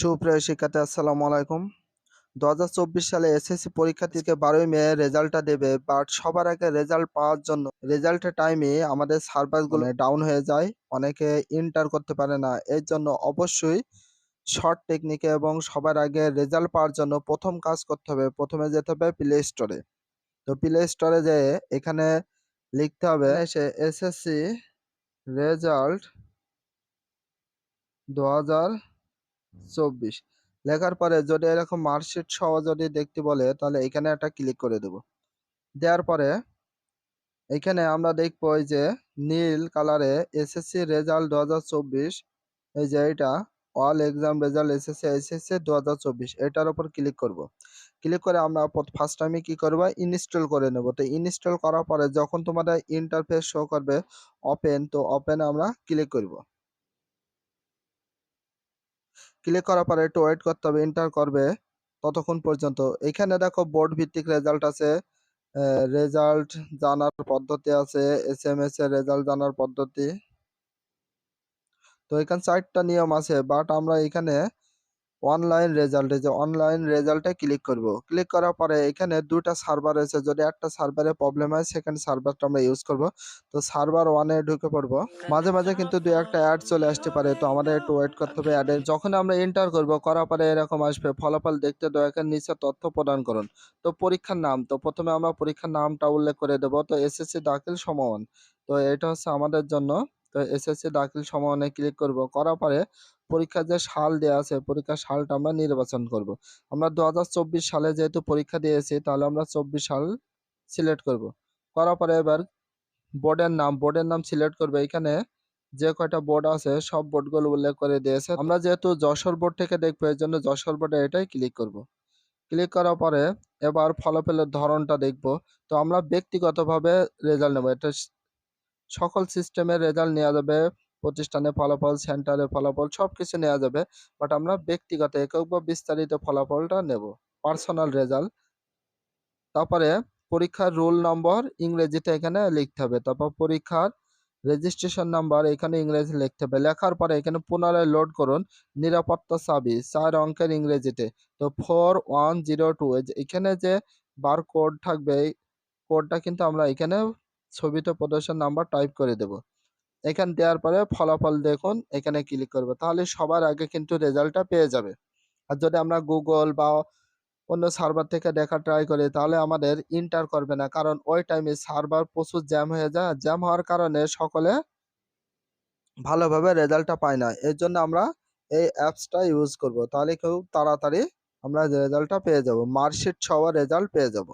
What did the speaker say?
সুপ্রিয় শিক্ষার্থী, আসসালামু আলাইকুম। দু হাজার চব্বিশ সালে এসএসসি পরীক্ষার্থীকে বারোই মে রেজাল্টটা দেবে, বাট সবার আগে রেজাল্ট পাওয়ার জন্য রেজাল্টের টাইমে আমাদের সার্ভারগুলো ডাউন হয়ে যায়, অনেকে ইন্টার করতে পারে না। এর জন্য অবশ্যই শর্ট টেকনিকে এবং সবার আগে রেজাল্ট পাওয়ার জন্য প্রথম কাজ করতে হবে, প্রথমে যেতে হবে প্লে স্টোরে তো প্লে স্টোরে যেয়ে এখানে লিখতে হবে সে এসএসসি রেজাল্ট দু হাজার চব্বিশ। লেখার পরে যদি এরকম মার্কশিট সহ যদি দেখতে বলে, তাহলে এখানে একটা ক্লিক করে দেব। দেওয়ার পরে এখানে আমরা দেখব যে নীল কালারে এসএসসি রেজাল্ট দু হাজার চব্বিশ, এই যে এটা all exam result SSC SSC দু হাজার চব্বিশ, এটার উপর ক্লিক করব। ক্লিক করে আমরা ফার্স্ট টাইমে কি করব? ইনস্টল করে নেব। তো ইনস্টল করার পরে যখন তোমাদের ইন্টারফেস শো করবে ওপেন তো ওপেন আমরা ক্লিক করব। ক্লিক করার পরে একটু ওয়েট করতে হবে এন্টার করবে ততক্ষণ পর্যন্ত। এখানে দেখো বোর্ড ভিত্তিক রেজাল্ট আছে রেজাল্ট জানার পদ্ধতি আছে এস এম এস এর রেজাল্ট জানার পদ্ধতি। তো এখানে চারটা নিয়ম আছে বাট আমরা এখানে অনলাইন রেজাল্টে যে অনলাইন রেজাল্টে ক্লিক করব। ক্লিক করার পরে এখানে দুটা সার্ভার রয়েছে। যদি একটা সার্ভারে প্রবলেম হয় সেখানে সার্ভারটা আমরা ইউজ করব। তো সার্ভার ওয়ানে ঢুকে পড়ব। মাঝে মাঝে কিন্তু দুই একটা অ্যাড চলে আসতে পারে। তো আমাদের একটু ওয়েট করতে হবে অ্যাডে যখন আমরা এন্টার করব, করার পরে এরকম আসবে। ফলাফল দেখতে দয়া করে নিচে তথ্য প্রদান করুন। তো পরীক্ষার নাম। তো প্রথমে আমরা পরীক্ষার নামটা উল্লেখ করে দেব। তো এসএসসি দাখিল সমান তো এটা হচ্ছে আমাদের জন্য। তো এসএসসি দাখিল সমানে ক্লিক করব। করার পরে পরীক্ষার যে সাল দেওয়া আছে, পরীক্ষার সালটা আমরা নির্বাচন করব। আমরা দু হাজার চব্বিশ সালে যেহেতু পরীক্ষা দিয়েছি, তাহলে আমরা চব্বিশ সাল সিলেক্ট করব। করার পরে এবার বোর্ডের নাম বোর্ডের নাম সিলেক্ট করবে। এখানে যে কয়টা বোর্ড আছে, সব বোর্ডগুলো উল্লেখ করে দিয়েছে। আমরা যেহেতু যশোর বোর্ড থেকে দেখব এর জন্য যশোর বোর্ডে এটাই ক্লিক করব। ক্লিক করার পরে এবার ফলাফলের ধরনটা দেখব। তো আমরা ব্যক্তিগতভাবে রেজাল্ট নেব। এটা সকল সিস্টেমের রেজাল্ট নেওয়া যাবে। প্রতিষ্ঠানে ফলাফল সেন্টারে ফলাফল সব কিছু নেওয়া যাবে। বাট আমরা ব্যক্তিগত একক বা বিস্তারিত ফলাফলটা নেব। Personal result. তারপরে পরীক্ষার রোল নম্বর ইংরেজিতে এখানে লিখতে হবে। তারপর পরীক্ষার রেজিস্ট্রেশন নাম্বার এখানে ইংরেজি লিখতে হবে। লেখার পরে এখানে পুনরায় লোড করুন নিরাপত্তা চাবি, চার অঙ্কের ইংরেজিতে। তো ফোর ওয়ান জিরো টু এখানে যে বার কোড থাকবে কোডটা কিন্তু আমরা এখানে ছবিতে প্রদর্শন নাম্বার টাইপ করে দেব। এখানে দেওয়ার পরে ফলাফল দেখুন, এখানে ক্লিক করবে। তাহলে সবার আগে কিন্তু রেজাল্টটা পেয়ে যাবে। আর যদি আমরা গুগল বা অন্য সার্ভার থেকে দেখা ট্রাই করি, তাহলে আমাদের ইন্টার করবে না। কারণ ওই টাইমে সার্ভার প্রচুর জ্যাম হয়ে যায়। জ্যাম হওয়ার কারণে সকলে ভালোভাবে রেজাল্টটা পায় না। এর জন্য আমরা এই অ্যাপসটা ইউজ করব। তাহলে খুব তাড়াতাড়ি আমরা রেজাল্টটা পেয়ে যাব। মার্কশিট সহ রেজাল্ট পেয়ে যাব।